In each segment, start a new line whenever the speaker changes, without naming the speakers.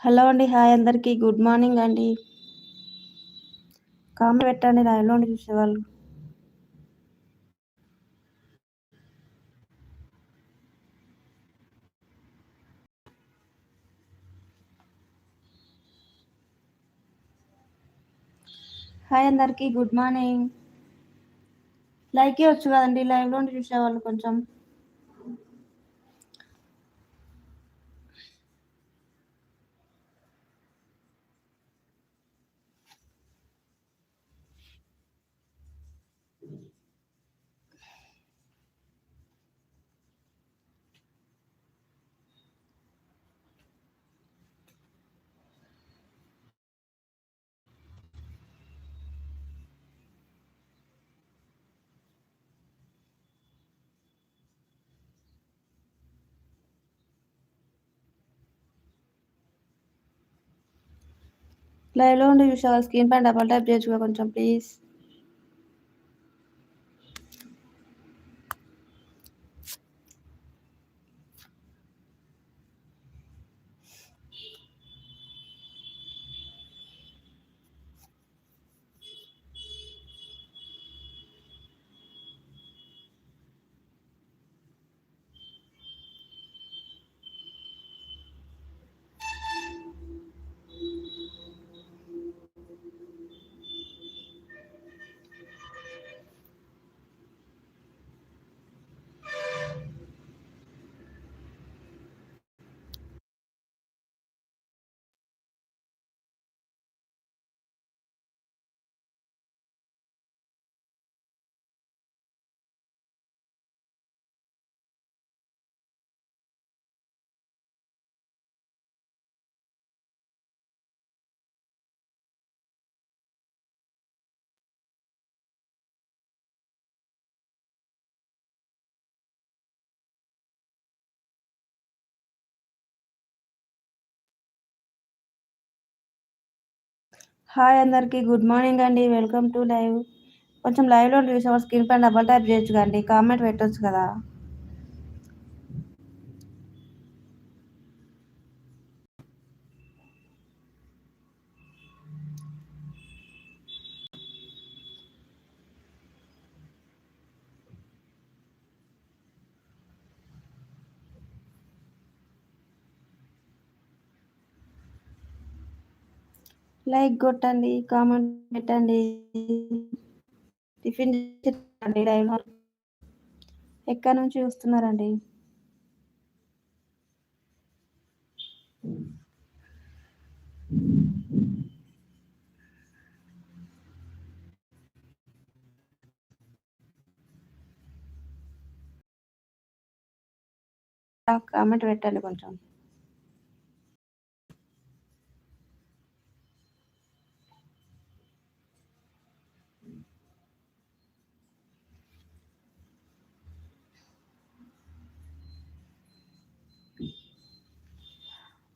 Hello అండి hi అందరికీ. Good morning అండి. కామెంట్ పెట్టండి లైవ్లో ఉండి చూసేవాళ్ళు. హాయ్ అందరికీ గుడ్ మార్నింగ్. లైక్ వచ్చు కదండి లైవ్లో ఉండి చూసేవాళ్ళు కొంచెం. లైవ్లో ఉండే విషయాలు స్క్రీన్ పైన డబల్ టైప్ చేయొచ్చుగా కొంచెం ప్లీజ్ హాయ్ అందరికీ గుడ్ మార్నింగ్ అండి. Welcome to live. కొంచెం లైవ్లో రీసెవర్ స్క్రీన్ పైన డబల్ టైప్ చేయొచ్చు కండి కామెంట్ పెట్టొచ్చు కదా. లైక్ కొట్టండి కామెంట్ పెట్టండి. టిఫిన్ చేయండి ఎక్కడి నుంచి చూస్తున్నారండి కామెంట్ పెట్టండి కొంచెం.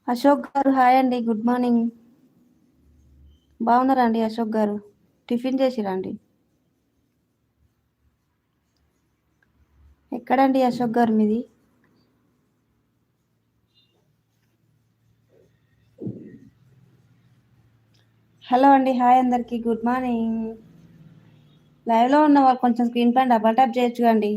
అశోక్ గారు హాయ్ అండి గుడ్ మార్నింగ్. బాగున్నారా అండి అశోక్ గారు? టిఫిన్ చేసిరండి ఎక్కడండి అశోక్ గారు మీది? హలో అండి హాయ్ అందరికీ గుడ్ మార్నింగ్. లైవ్లో ఉన్న వాళ్ళు కొంచెం స్క్రీన్ పైన డబల్ ట్యాప్ చేయొచ్చు అండి.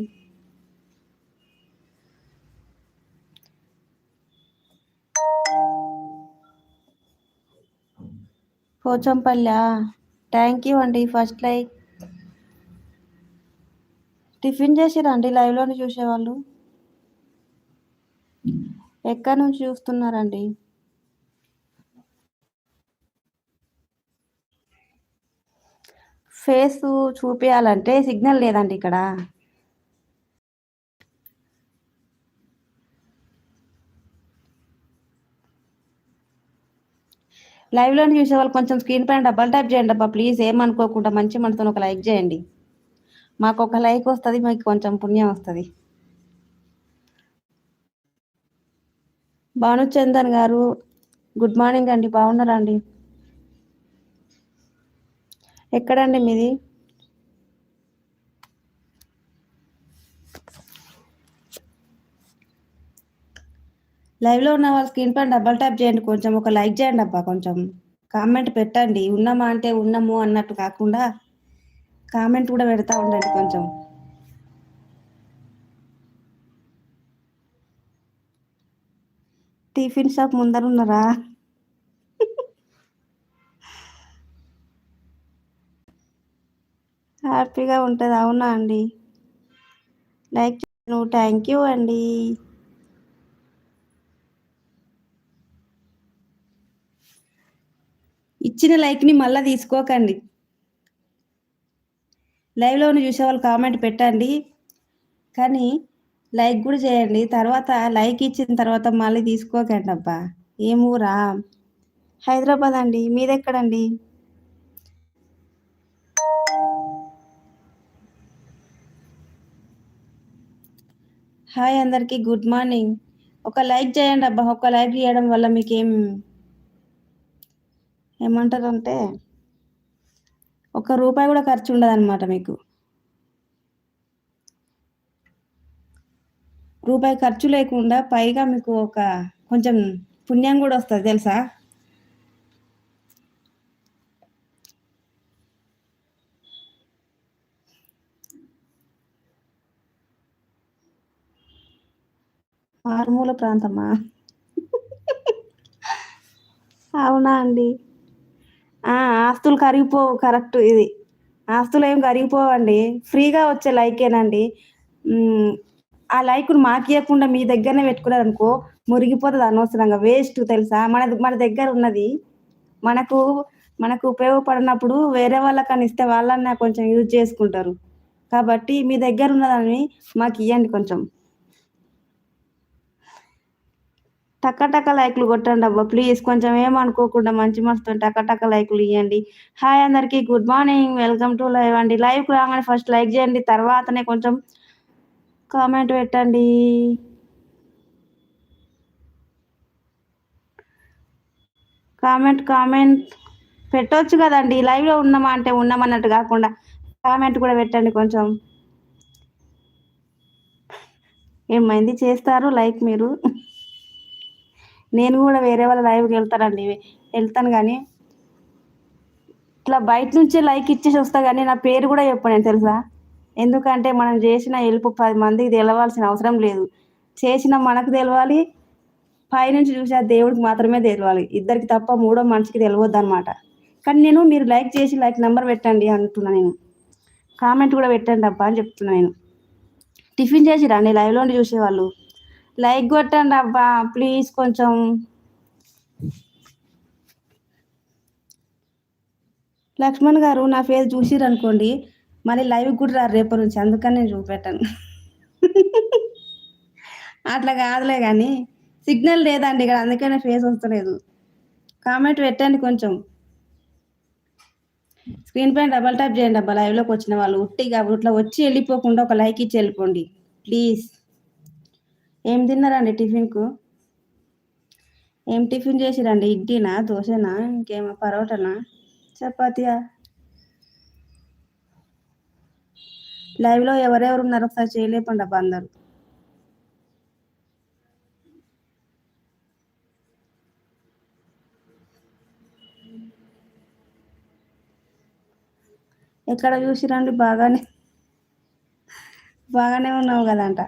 పోచంపల్లి థ్యాంక్ యూ అండి ఫస్ట్ లైక్ టిఫిన్ చేసిరండి లైవ్లోనే చూసేవాళ్ళు? ఎక్కడి నుంచి చూస్తున్నారండి? ఫేస్ చూపించాలంటే సిగ్నల్ లేదండి ఇక్కడ. లైవ్లోని చూసే వాళ్ళు కొంచెం స్క్రీన్ పైన డబల్ టైప్ చేయండి అబ్బా ప్లీజ్ ఏమనుకోకుండా మంచి మనతో ఒక లైక్ చేయండి. మాకు ఒక లైక్ వస్తుంది మీకు కొంచెం పుణ్యం వస్తుంది. భానుచందన్ గారు గుడ్ మార్నింగ్ అండి. బాగున్నారా అండి? ఎక్కడండి మీది? లైవ్లో ఉన్న వాళ్ళు స్క్రీన్ పైన డబల్ ట్యాప్ చేయండి కొంచెం ఒక లైక్ చేయండి అబ్బా కొంచెం. కామెంట్ పెట్టండి. ఉన్నామా అంటే ఉన్నాము అన్నట్టు కాకుండా కామెంట్ కూడా పెడతా ఉండండి కొంచెం. టిఫిన్ షాప్ ముందర ఉన్నారా? హ్యాపీగా ఉంటుంది. అవునా అండి? లైక్ చేశాను థ్యాంక్ యూ అండి. ఇచ్చిన లైక్ని మళ్ళీ తీసుకోకండి. లైవ్లో చూసే వాళ్ళు కామెంట్ పెట్టండి. కానీ లైక్ కూడా చేయండి. తర్వాత లైక్ ఇచ్చిన తర్వాత మళ్ళీ తీసుకోకండి అబ్బా. ఏం హైదరాబాద్ అండి. మీదెక్కడండి? హాయ్ అందరికీ గుడ్ మార్నింగ్ ఒక లైక్ చేయండి అబ్బా. ఒక లైక్ చేయడం వల్ల మీకు ఏం ఏమంటారంటే ఒక రూపాయి కూడా ఖర్చు ఉండదన్నమాట మీకు. రూపాయి ఖర్చు లేకుండా పైగా మీకు ఒక కొంచెం పుణ్యం కూడా వస్తుంది తెలుసా? మారుమూల ప్రాంతమా? అవునా అండి? ఆస్తులు కరిగిపోవు కరెక్ట్ ఇది. ఆస్తులు ఏం కరిగిపోవండి. ఫ్రీగా వచ్చే లైకేనండి. ఆ లైక్ను మాకు ఇవ్వకుండా మీ దగ్గరనే పెట్టుకున్నారు అనుకో మురిగిపోతుంది అనవసరంగా. వేస్ట్ తెలుసా? మన మన దగ్గర ఉన్నది. మనకు మనకు ఉపయోగపడినప్పుడు వేరే వాళ్ళకని ఇస్తే వాళ్ళన్నా కొంచెం యూజ్ చేసుకుంటారు. కాబట్టి మీ దగ్గర ఉన్నదాన్ని మాకు ఇవ్వండి కొంచెం. టకటక లైక్లు కొట్టండి అబ్బా. ప్లీజ్ కొంచెం ఏమనుకోకుండా మంచి మనసుతో టకటక లైక్లు ఇవ్వండి హాయ్ అందరికీ good morning welcome to live అండి. లైవ్ రాగానే ఫస్ట్ లైక్ చేయండి. తర్వాతనే కొంచెం కామెంట్ పెట్టండి. కామెంట్ కామెంట్ పెట్టవచ్చు కదండి. లైవ్లో ఉన్నామా అంటే ఉన్నామన్నట్టు కాకుండా కామెంట్ కూడా పెట్టండి కొంచెం. ఏమైంది? చేస్తారు? లైక్ మీరు? నేను కూడా వేరే వాళ్ళ లైవ్కి వెళ్తానండి. వెళ్తాను కానీ ఇట్లా బయట నుంచే లైక్ ఇచ్చేసి వస్తా కానీ నా పేరు కూడా చెప్పను తెలుసా? ఎందుకంటే మనం చేసిన హెల్ప్ పది మందికి తెలవాల్సిన అవసరం లేదు. చేసిన మనకు తెలవాలి పైనుంచి చూసి ఆ దేవుడికి మాత్రమే తెలవాలి. ఇద్దరికి తప్ప మూడో మనిషికి తెలియవద్దు అనమాట కానీ నేను మీరు లైక్ చేసి లైక్ నెంబర్ పెట్టండి అంటున్నా నేను. కామెంట్ కూడా పెట్టండి అబ్బా అని చెప్తున్నా నేను. టిఫిన్ చేసిరా? రండి లైవ్లో చూసేవాళ్ళు. లైక్ కొట్టండి అబ్బా ప్లీజ్ కొంచెం. లక్ష్మణ్ గారు నా ఫేస్ చూసిరు అనుకోండి మళ్ళీ లైవ్ కూడా రారు రేపటి నుంచి అందుకని నేను చూపెట్టాను. అట్లా కాదులే కానీ సిగ్నల్ లేదండి ఇక్కడ అందుకనే ఫేస్ వస్తలేదు. కామెంట్ పెట్టండి కొంచెం. స్క్రీన్ పైన డబల్ ట్యాప్ చేయండి అబ్బా లైవ్లోకి వచ్చిన వాళ్ళు. ఉట్టిగా ఇట్లా వచ్చి వెళ్ళిపోకుండా ఒక లైక్ ఇచ్చి వెళ్ళిపోండి. ప్లీజ్. ఏం తిన్నారండి టిఫిన్కు? ఏం టిఫిన్ చేసిరండి? ఇడ్లీనా దోశనా? ఇంకేమో పరోటానా? చపాతీయా లైవ్లో ఎవరెవరు ఉన్నారు ఒకసారి చేయలేపండి అబ్బా అందరు. ఎక్కడ చూసిరండి? బాగానే బాగానే ఉన్నావు కదంట.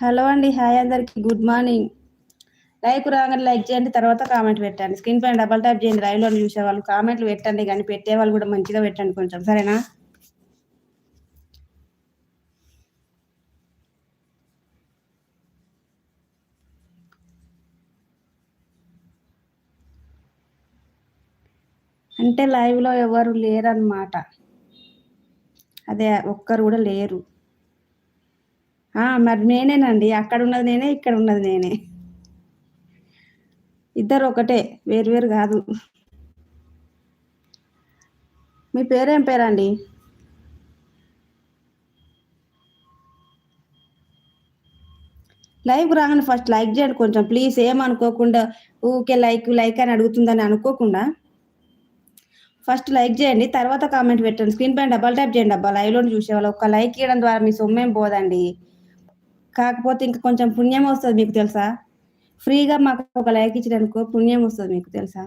హలో అండి హాయ్ అందరికి గుడ్ మార్నింగ్. లైక్ రాగానే లైక్ చేయండి తర్వాత కామెంట్ పెట్టండి. స్క్రీన్ పైన డబల్ ట్యాప్ చేయండి లైవ్లో చూసే వాళ్ళు కామెంట్లు పెట్టండి కానీ పెట్టే వాళ్ళు కూడా మంచిగా పెట్టండి కొంచెం సరేనా? అంటే లైవ్లో ఎవరు లేరన్నమాట. అదే ఒక్కరు కూడా లేరు. మరి నేనేనండి. అక్కడ ఉన్నది నేనే ఇక్కడ ఉన్నది నేనే. ఇద్దరు ఒకటే వేరు వేరు కాదు. మీ పేరేం పేరండి? లైవ్ రాగానే ఫస్ట్ లైక్ చేయండి కొంచెం. ప్లీజ్ ఏమనుకోకుండా ఊకే లైక్ లైక్ అని అడుగుతుందని అనుకోకుండా ఫస్ట్ లైక్ చేయండి. తర్వాత కామెంట్ పెట్టండి. స్క్రీన్ పైన డబల్ టైప్ చేయండి. అబ్బా లైవ్లో చూసేవాళ్ళు. ఒక లైక్ ఇవ్వడం ద్వారా మీ సొమ్మేం పోదండి. కాకపోతే ఇంకా కొంచెం పుణ్యం వస్తుంది మీకు తెలుసా? ఫ్రీగా మాకు ఒక లైక్ ఇచ్చారనుకో పుణ్యం వస్తుంది మీకు తెలుసా?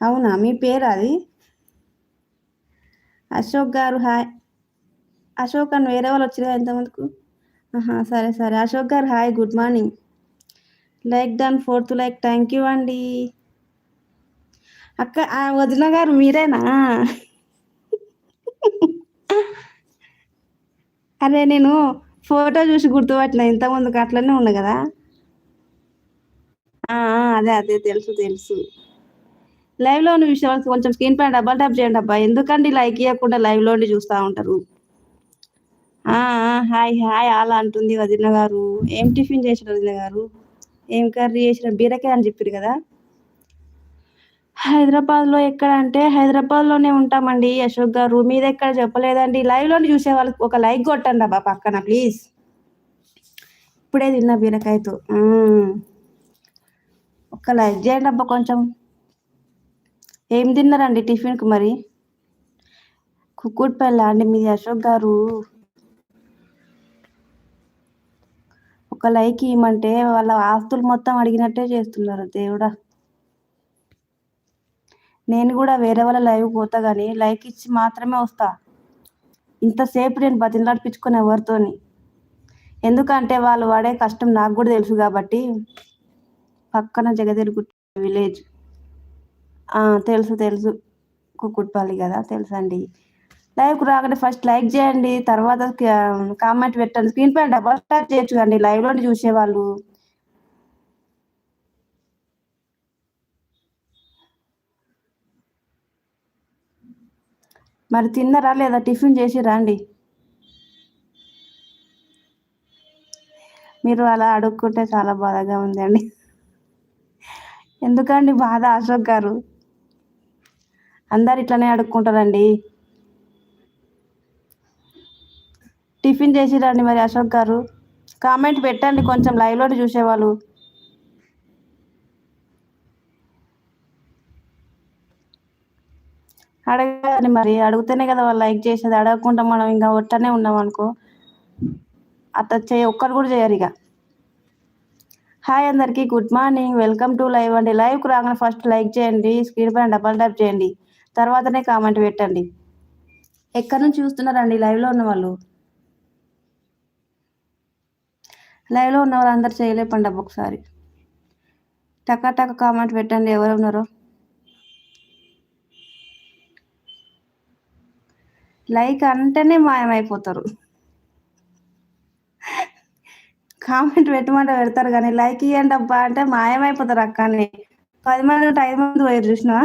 అవునా? మీ పేరు అది? అశోక్ గారు హాయ్. అశోక్ అని వేరే వాళ్ళు వచ్చిరా ఎంతమందికి ఆహా సరే సరే. Ashok garu hi. Good morning. Like done fourth like. Thank you అండి. అక్క ఆ వదిన గారు మీరేనా? అరే నేను ఫోటో చూసి గుర్తుపట్టిన ఇంతకుముందుకు అట్లనే ఉన్నా కదా. అదే అదే తెలుసు తెలుసు. లైవ్లో ఉన్న విషయాలు కొంచెం స్క్రీన్ పైన డబల్ ట్యాప్ చేయండి అబ్బా. ఎందుకండి లైక్ ఇవ్వకుండా లైవ్లో ఉండి చూస్తూ ఉంటారు? హాయ్ హాయ్ అలా అంటుంది వదిన గారు. ఏం టిఫిన్ చేసిన వదిన గారు? ఏం కర్రీ చేసిన బీరకాయ అని చెప్పారు కదా. హైదరాబాద్లో ఎక్కడ అంటే హైదరాబాద్లోనే ఉంటామండి అశోక్ గారు. మీద ఎక్కడ చెప్పలేదండి. లైవ్లోనే చూసే వాళ్ళకి ఒక లైక్ కొట్టండి అబ్బా పక్కన ప్లీజ్. ఇప్పుడే తిన్నా బీరకాయతో. ఒక లైక్ చేయండి అబ్బా కొంచెం. ఏం తిన్నారండి టిఫిన్కి మరి? కుక్కుడుపల్లి అండి మీది అశోక్ గారు. ఒక లైక్ ఇవ్వమంటే వాళ్ళ ఆస్తులు మొత్తం అడిగినట్టే చేస్తున్నారు దేవుడా. నేను కూడా వేరే వాళ్ళ లైవ్ పోతా కానీ లైక్ ఇచ్చి మాత్రమే వస్తా. ఇంతసేపు నేను బతిలాడిపించుకుని ఎవరితోని? ఎందుకంటే వాళ్ళు పడే కష్టం నాకు కూడా తెలుసు కాబట్టి పక్కన జగదిరి విలేజ్. తెలుసు తెలుసు. కుక్కుట్పల్లి కదా తెలుసు అండి లైవ్కి రాగానే ఫస్ట్ లైక్ చేయండి తర్వాత కామెంట్ పెట్టండి. స్క్రీన్ పైన డబల్ ట్యాప్ చేయొచ్చు అండి లైవ్లో చూసేవాళ్ళు. మరి తిన్నారా లేదా? టిఫిన్ చేసి రండి. మీరు అలా అడుక్కుంటే చాలా బాధగా ఉందండి. ఎందుకండి బాధ అశోక్ గారు? అందరు ఇట్లనే అడుక్కుంటారండి. టిఫిన్ చేసి రండి మరి అశోక్ గారు. కామెంట్ పెట్టండి కొంచెం లైవ్లో చూసేవాళ్ళు. అడగాలి మరి. అడిగితేనే కదా వాళ్ళు లైక్ చేసేది. అడగకుండా మనం ఇంకా ఒట్టనే ఉన్నాం అనుకో. అట్లా చేయ ఒక్కరు కూడా చేయరు ఇక. హాయ్ అందరికీ. Good morning. Welcome to live అండి. లైవ్కి రాగానే ఫస్ట్ లైక్ చేయండి. స్క్రీన్ పైన డబల్ ట్యాప్ చేయండి. తర్వాతనే కామెంట్ పెట్టండి. ఎక్కడి నుంచి చూస్తున్నారండి? లైవ్లో ఉన్న వాళ్ళు. లైవ్లో ఉన్న వాళ్ళు అందరు చేయలేపండి ఒకసారి. టకా టక కామెంట్ పెట్టండి. ఎవరు ఉన్నారో? లైక్ అంటేనే మాయమైపోతారు. కామెంట్ పెట్టమంటే పెడతారు కానీ లైక్ ఇవ్వండి అబ్బా అంటే మాయమైపోతారు అక్కని. పది మంది ఉంటే ఐదు మంది పోయారు చూసినా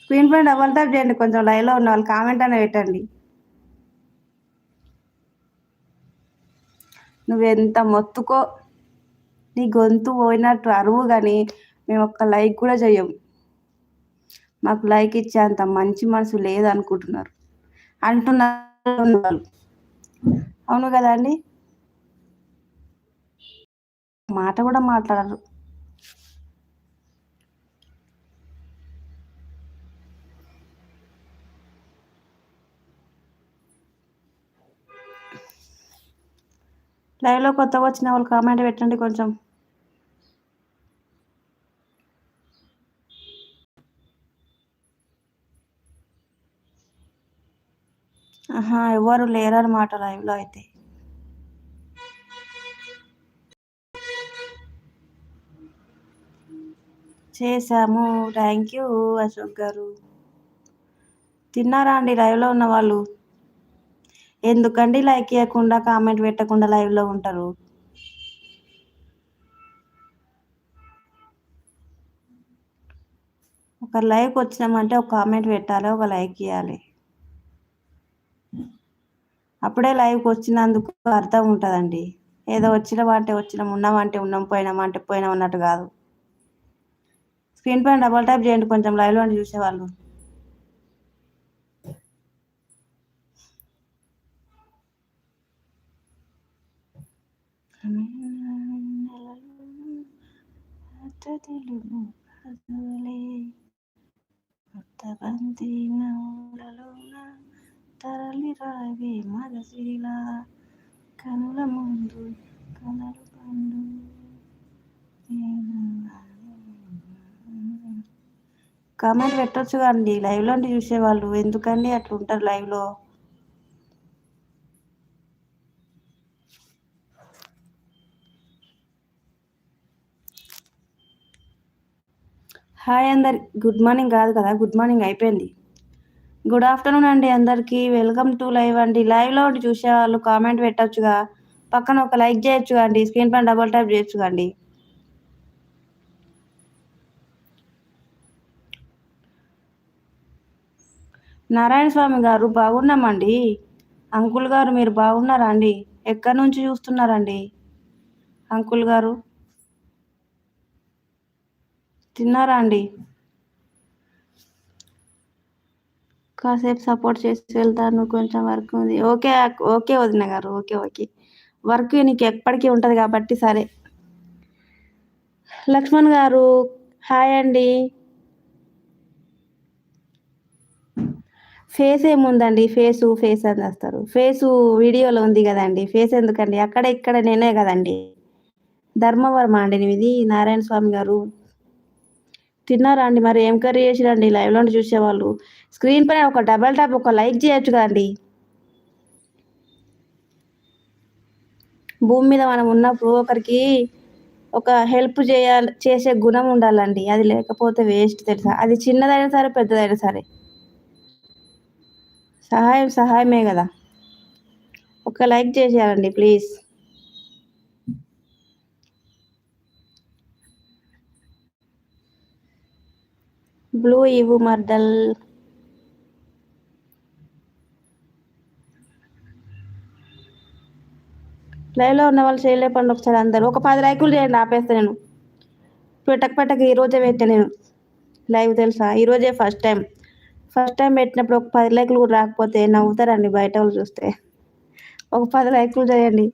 స్క్రీన్ పైన డబల్ ట్యాప్ చేయండి కొంచెం లైవ్లో ఉన్న వాళ్ళు కామెంట్ అనే పెట్టండి. నువ్వెంత మొత్తుకో. నీ గొంతు పోయినట్టు అరువు కానీ మేము ఒక్క లైక్ కూడా చెయ్యము మాకు లైక్ ఇచ్చే అంత మంచి మనసు లేదనుకుంటున్నారు. అంటున్నారు. అవును కదా అండి? మాట కూడా మాట్లాడరు. లైవ్లో కొత్తగా వచ్చిన వాళ్ళు కామెంట్ పెట్టండి కొంచెం. ఎవరు లేరన్నమాట లైవ్లో అయితే. చేశాము. Thank you Ashok garu. తిన్నారా అండి లైవ్లో ఉన్న వాళ్ళు? ఎందుకండి లైక్ ఇవ్వకుండా కామెంట్ పెట్టకుండా లైవ్లో ఉంటారు? ఒక లైక్ వచ్చినామంటే ఒక కామెంట్ పెట్టాలి ఒక లైక్ ఇవ్వాలి అప్పుడే లైవ్కి వచ్చినందుకు అర్థం ఉంటుందండి. ఏదో వచ్చినామంటే వచ్చినాం ఉన్నామంటే ఉన్నాం పోయినామంటే పోయినాం అన్నట్టు కాదు. స్క్రీన్ పైన డబల్ టైప్ చేయండి కొంచెం లైవ్లో చూసేవాళ్ళు. తెలుగు కొత్త బంతి నవ్వులలోన తరలి రావే మగసిరిలా కనుల ముందు కలలు పండు. కామెంట్ పెట్టొచ్చు కండి లైవ్లో అంటే చూసేవాళ్ళు. ఎందుకండి అట్లా ఉంటారు లైవ్లో? హాయ్ అందరి గుడ్ మార్నింగ్ కాదు కదా గుడ్ మార్నింగ్ అయిపోయింది. గుడ్ ఆఫ్టర్నూన్ అండి అందరికీ. వెల్కమ్ టు లైవ్ అండి. లైవ్లో చూసే వాళ్ళు కామెంట్ పెట్టచ్చుగా. పక్కన ఒక లైక్ చేయొచ్చు అండి. స్క్రీన్ పైన డబల్ ట్యాప్ చేయొచ్చు అండి. నారాయణ స్వామి గారు బాగున్నామండి? అంకుల్ గారు మీరు బాగున్నారా అండి? ఎక్కడి నుంచి చూస్తున్నారండి? అంకుల్ గారు? తిన్నారా అండి? కాసేపు సపోర్ట్ చేసి వెళ్తాను కొంచెం వర్క్ ఉంది. ఓకే ఓకే వదిన గారు ఓకే ఓకే. వర్క్ నీకు ఎప్పటికీ ఉంటుంది కాబట్టి సరే. లక్ష్మణ్ గారు హాయ్ అండి. ఫేస్ ఏముందండి? ఫేసు ఫేస్ అని వస్తారు ఫేసు వీడియోలో ఉంది కదండి. ఫేస్ ఎందుకండి? అక్కడ ఇక్కడ నేనే కదండి. ధర్మవరం అండి ఇది నారాయణ స్వామి గారు. తిన్నారా అండి మరి ఏం కర్రీ చేసిరండి? లైవ్లో చూసేవాళ్ళు. స్క్రీన్ పైన ఒక డబల్ టాప్ ఒక లైక్ చేయొచ్చు కదండి. భూమి మీద మనం ఉన్నప్పుడు ఒకరికి ఒక హెల్ప్ చేయాలి చేసే గుణం ఉండాలండి. అది లేకపోతే వేస్ట్ తెలుసా? అది చిన్నదైనా సరే పెద్దదైనా సరే. సహాయం సహాయమే కదా. ఒక లైక్ చేసేయాలండి ప్లీజ్. బ్లూ ఇవ్వు మర్దల్ లైవ్లో ఉన్న వాళ్ళు చేయలేపండి ఒకసారి అందరు. ఒక పది లైకులు చేయండి ఆపేస్తా నేను. పెట్టక పెట్టక ఈరోజే పెట్టా నేను. లైవ్ తెలుసా? ఈరోజే ఫస్ట్ టైం ఫస్ట్ టైం పెట్టినప్పుడు ఒక పది లైకులు కూడా రాకపోతే నవ్వుతారండి బయట వాళ్ళు చూస్తే. ఒక పది లైకులు చేయండి.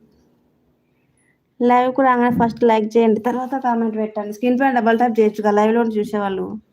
లైవ్ కూడా రాగానే ఫస్ట్ లైక్ చేయండి. తర్వాత కామెంట్ పెట్టండి. స్క్రీన్ పైన డబల్ ట్యాప్ కదా లైవ్లో చూసేవాళ్ళు.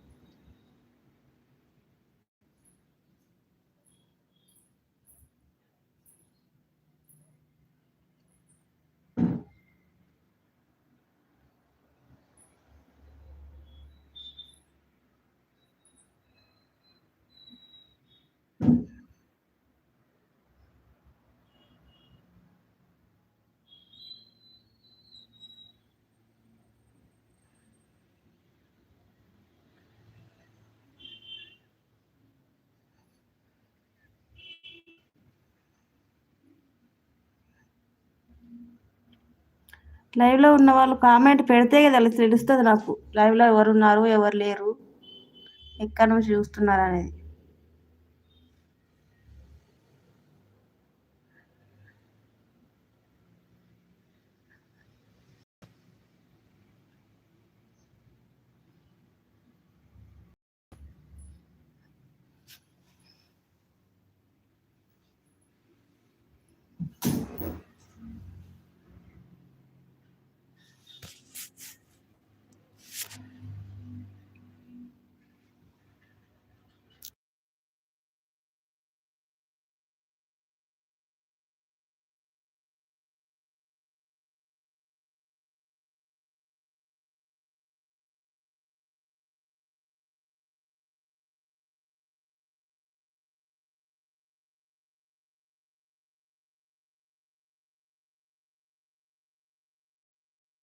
లైవ్లో ఉన్న వాళ్ళు కామెంట్ పెడితే కదా తెలుస్తుంది నాకు. లైవ్లో ఎవరు ఉన్నారు ఎవరు లేరు ఎక్కడి నుంచి చూస్తున్నారు అనేది.